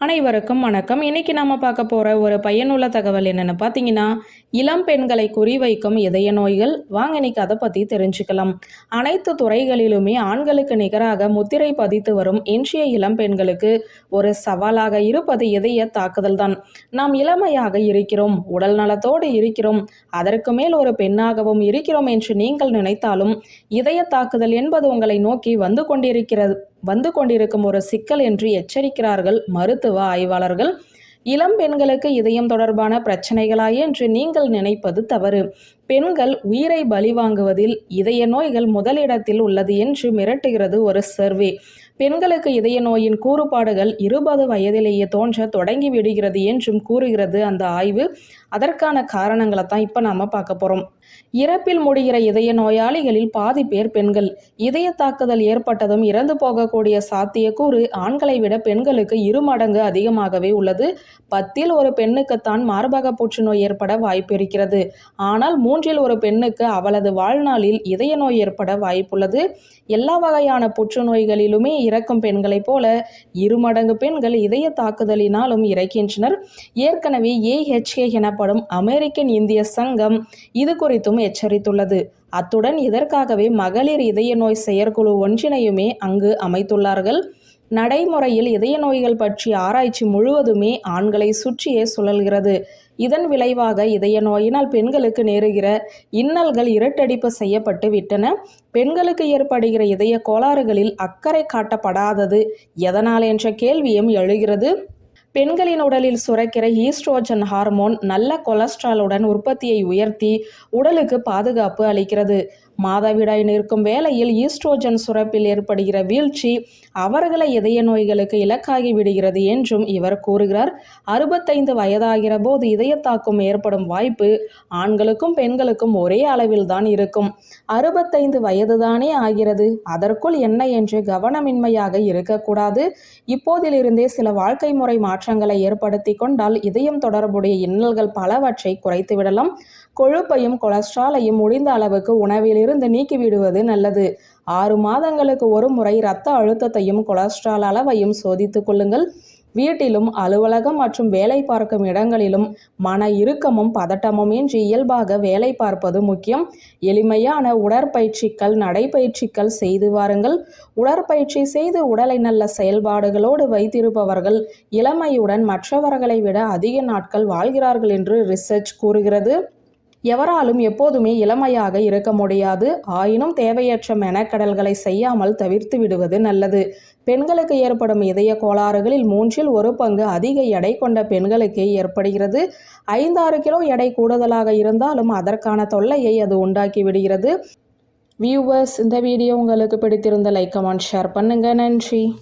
அனைவருக்கும் வணக்கம். இன்னைக்கு நாம பார்க்க போற ஒரு பயனுள்ள தகவல் என்னன்னு பார்த்தீங்கன்னா இளம் பெண்களை குறிவைக்கும் இதய நோய்கள். வாங்க இன்னைக்கு அதை பத்தி தெரிஞ்சுக்கலாம். அனைத்து துறைகளிலுமே ஆண்களுக்கு நிகராக முத்திரை பதித்து வரும் இன்றைய இளம் பெண்களுக்கு ஒரு சவாலாக இருப்பது இதய தாக்குதல் தான். நாம் இளமையாக இருக்கிறோம் உடல் நலத்தோடு இருக்கிறோம் அதற்கு மேல் ஒரு பெண்ணாகவும் இருக்கிறோம் என்று நீங்கள் நினைத்தாலும் இதய தாக்குதல் என்பது உங்களை நோக்கி வந்து கொண்டிருக்கிறது வந்து கொண்டிருக்கும் ஒரு சிக்கல் என்று எச்சரிக்கிறார்கள் மருத்துவ ஆய்வாளர்கள் இளம் பெண்களுக்கு இதயம் தொடர்பான பிரச்சனைகளா என்று நீங்கள் நினைப்பது தவறு. பெண்கள் உயிரை பலி வாங்குவதில் இதய நோய்கள் முதலிடத்தில் உள்ளது என்று மிரட்டுகிறது ஒரு சர்வே. பெண்களுக்கு இதய நோயின் கூறுபாடுகள் இருபது வயதிலேயே தோன்ற தொடங்கி விடுகிறது என்றும் கூறுகிறது அந்த ஆய்வு. அதற்கான காரணங்களை தான் இப்போ நாம பார்க்க போறோம். இறப்பில் முடிகிற இதய நோயாளிகளில் பாதி பேர் பெண்கள். இதய தாக்குதல் ஏற்பட்டதும் இறந்து போகக்கூடிய சாத்தியக்கூறு ஆண்களை விட பெண்களுக்கு இரு மடங்கு அதிகமாகவே உள்ளது. பத்தில் ஒரு பெண்ணுக்குத்தான் மார்பக புற்றுநோய் ஏற்பட வாய்ப்பு இருக்கிறது. ஆனால் மூன்றில் ஒரு பெண்ணுக்கு அவளது வாழ்நாளில் இதய நோய் ஏற்பட வாய்ப்புள்ளது. எல்லா வகையான புற்றுநோய்களிலுமே இறக்கும் பெண்களைப் போல இரு மடங்கு பெண்கள் இதய தாக்குதலினாலும் இறக்கின்றனர். ஏற்கனவே ஏஹெச்கே எனப்படும் அமெரிக்கன் இந்திய சங்கம் இது குறித்தும் எச்சரித்துள்ளது. அத்துடன் இதற்காகவே மகளிர் இதய நோய் செயற்குழு ஒன்றினையுமே அங்கு அமைத்துள்ளார்கள். நடைமுறையில் இதய நோய்கள் பற்றிய ஆராய்ச்சி முழுவதுமே ஆண்களை சுற்றியே சுழல்கிறது. இதன் விளைவாக இதய நோயினால் பெண்களுக்கு நேருகிற இன்னல்கள் இரட்டடிப்பு செய்யப்பட்டு விட்டன. பெண்களுக்கு ஏற்படுகிற இதய கோளாறுகளில் அக்கறை காட்டப்படாதது எதனால் என்ற கேள்வியும் எழுகிறது. பெண்களின் உடலில் சுரக்கிற ஈஸ்ட்ரோஜன் ஹார்மோன் நல்ல கொலஸ்ட்ராலுடன் உற்பத்தியை உயர்த்தி உடலுக்கு பாதுகாப்பு அளிக்கிறது. மாதவிடாய் நிற்கும் வேளையில் ஈஸ்ட்ரோஜன் சுரப்பில் ஏற்படுகிற வீழ்ச்சி அவர்களை இதய நோய்களுக்கு இலக்காகி விடுகிறது என்றும் இவர் கூறுகிறார். அறுபத்தைந்து வயதாகிற போது இதயத்தாக்கம் ஏற்படும் வாய்ப்பு ஆண்களுக்கும் பெண்களுக்கும் ஒரே அளவில் தான் இருக்கும். அறுபத்தைந்து வயதுதானே ஆகிறது. அதற்குள் என்ன என்று கவனமின்மையாக இருக்கக்கூடாது. இப்போதிலிருந்தே சில வாழ்க்கை முறை மாற்றங்களை ஏற்படுத்தி கொண்டால் இதயம் தொடர்புடைய இன்னல்கள் பலவற்றை குறைத்து விடலாம் கொழுப்பையும் கொலஸ்ட்ராலையும் முடிந்த அளவுக்கு உணவிலிருந்து நீக்கிவிடுவது நல்லது. ஆறு மாதங்களுக்கு ஒரு முறை இரத்த அழுத்தத்தையும் கொலஸ்ட்ரால் அளவையும் சோதித்துக் கொள்ளுங்கள். வீட்டிலும் அலுவலகம் மற்றும் வேலை பார்க்கும் இடங்களிலும் மன இறுக்கமும் பதட்டமும் இன்றி இயல்பாக வேலை பார்ப்பது முக்கியம். எளிமையான உடற்பயிற்சிகள் நடைப்பயிற்சிகள் செய்து வாருங்கள். உடற்பயிற்சி செய்து உடலை நல்ல செயல்பாடுகளோடு வைத்திருப்பவர்கள் இளமையுடன் மற்றவர்களை விட அதிக நாட்கள் வாழ்கிறார்கள் என்று ரிசர்ச் கூறுகிறது. எவராலும் எப்போதுமே இளமையாக இருக்க முடியாது. ஆயினும் தேவையற்ற மெனக்கடல்களை செய்யாமல் தவிர்த்து விடுவது நல்லது. பெண்களுக்கு ஏற்படும் இதய கோளாறுகளில் மூன்றில் ஒரு பங்கு அதிக எடை கொண்ட பெண்களுக்கே ஏற்படுகிறது. ஐந்தாறு கிலோ எடை கூடுதலாக இருந்தாலும் அதற்கான தொல்லையை அது உண்டாக்கி விடுகிறது. வியூவர்ஸ் இந்த வீடியோ உங்களுக்கு பிடித்திருந்த லைக் கமெண்ட் ஷேர் பண்ணுங்க. நன்றி.